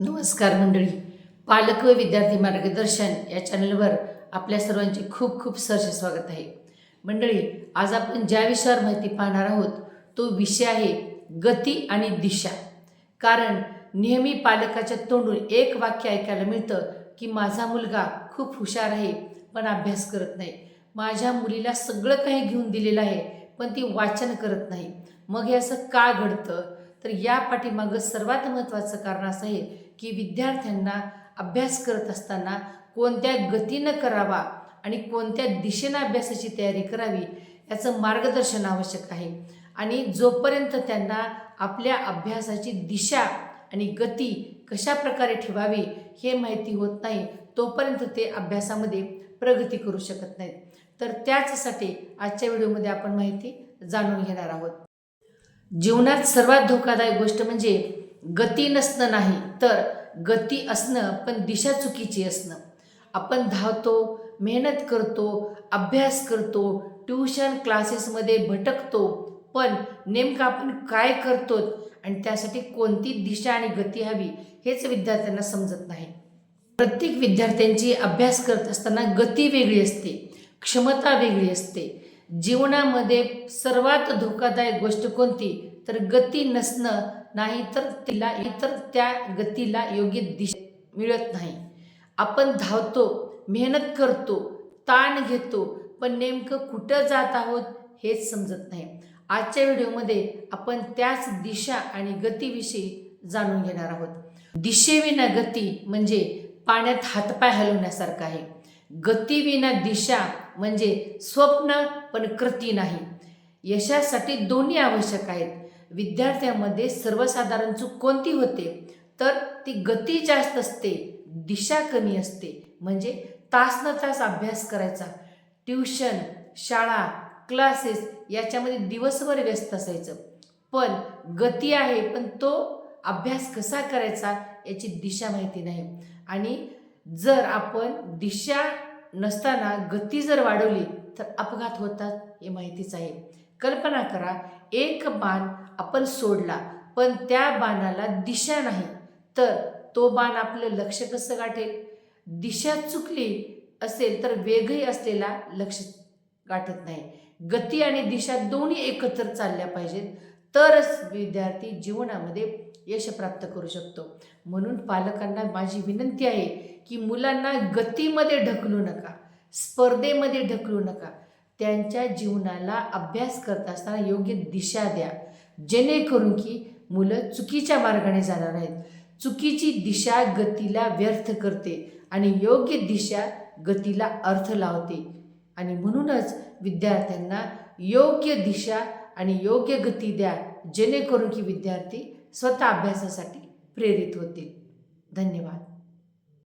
नमस्कार मंडळी. पालक व विद्यार्थी मार्गदर्शन या चॅनलवर आपल्या सर्वांचे खूप खूप सहर्ष स्वागत आहे. मंडळी आज आपण ज्या विषयावर माहिती पाहणार आहोत तो विषय आहे गती आणि दिशा. कारण नेहमी पालकाच्या तोंडून एक वाक्य ऐकायला मिळतं की माझा मुलगा खूप हुशार आहे पण अभ्यास करत नाही. माझ्या मुलीला सगळं काही घेऊन दिलेलं आहे पण ती वाचन करत नाही. मग हे असं का घडतं? तर या पाठीमागं सर्वात महत्त्वाचं कारण असं आहे की विद्यार्थ्यांना अभ्यास करत असताना कोणत्या गतीनं करावा आणि कोणत्या दिशेनं अभ्यासाची तयारी करावी याचं मार्गदर्शन आवश्यक आहे. आणि जोपर्यंत त्यांना आपल्या अभ्यासाची दिशा आणि गती कशा प्रकारे ठेवावी हे माहिती होत नाही तोपर्यंत ते अभ्यासामध्ये प्रगती करू शकत नाहीत. तर त्याचसाठी आजच्या व्हिडिओमध्ये आपण माहिती जाणून घेणार आहोत. जीवनात सर्वात धोकादायक गोष्ट म्हणजे गती नसणं नाही तर गती असणं पण दिशा चुकीची असणं. आपण धावतो मेहनत करतो अभ्यास करतो ट्युशन क्लासेसमध्ये भटकतो पण नेमकं आपण काय करतो आणि त्यासाठी कोणती दिशा आणि गती हवी हेच विद्यार्थ्यांना समजत नाही. प्रत्येक विद्यार्थ्यांची अभ्यास करत असताना गती वेगळी असते क्षमता वेगळी असते. जीवनामध्ये सर्वात धोकादायक गोष्ट कोणती? तर गती नसणं नाही तर तिला इतर त्या गतीला योग्य दिशा मिळत नाही. आपण धावतो मेहनत करतो ताण घेतो पण नेमकं कुठं जात आहोत हेच समजत नाही. आजच्या व्हिडिओमध्ये आपण त्याच दिशा आणि गतीविषयी जाणून घेणार आहोत. दिशेविना गती म्हणजे पाण्यात हातपाय हलवण्यासारखं आहे. गतीविना दिशा म्हणजे स्वप्न पण कृती नाही. यशासाठी दोन्ही आवश्यक आहेत. विद्यार्थ्यामध्ये सर्वसाधारण चूक कोणती होते? तर ती गती जास्त असते दिशा कमी असते. म्हणजे तास न तास अभ्यास करायचा. ट्युशन शाळा क्लासेस याच्यामध्ये दिवसभर व्यस्त असायचं. पण गती आहे पण तो अभ्यास कसा करायचा याची दिशा माहिती नाही. आणि जर आपण दिशा नसताना गती जर वाढवली तर अपघात होतात हे माहितीच आहे. कल्पना करा एक बाण आपण सोडला पण त्या बाणाला दिशा नाही. तर तो बाण आपलं लक्ष कसं गाठेल? दिशा चुकली असेल तर वेगही असलेला लक्ष गाठत नाही. गती आणि दिशा दोन्ही एकत्र चालल्या पाहिजेत. तरच विद्यार्थी जीवनामध्ये यश प्राप्त करू शकतो. म्हणून पालकांना माझी विनंती आहे की मुलांना गतीमध्ये ढकलू नका स्पर्धेमध्ये ढकलू नका. त्यांच्या जीवनाला अभ्यास करत असताना योग्य दिशा द्या. जेणेकरून की मुलं चुकीच्या मार्गाने जाणार आहेत. चुकीची दिशा गतीला व्यर्थ करते आणि योग्य दिशा गतीला अर्थ लावते. आणि म्हणूनच विद्यार्थ्यांना योग्य दिशा आणि योग्य गती द्या जेणेकरून की विद्यार्थी स्वतः अभ्यासासाठी प्रेरित होतील. धन्यवाद.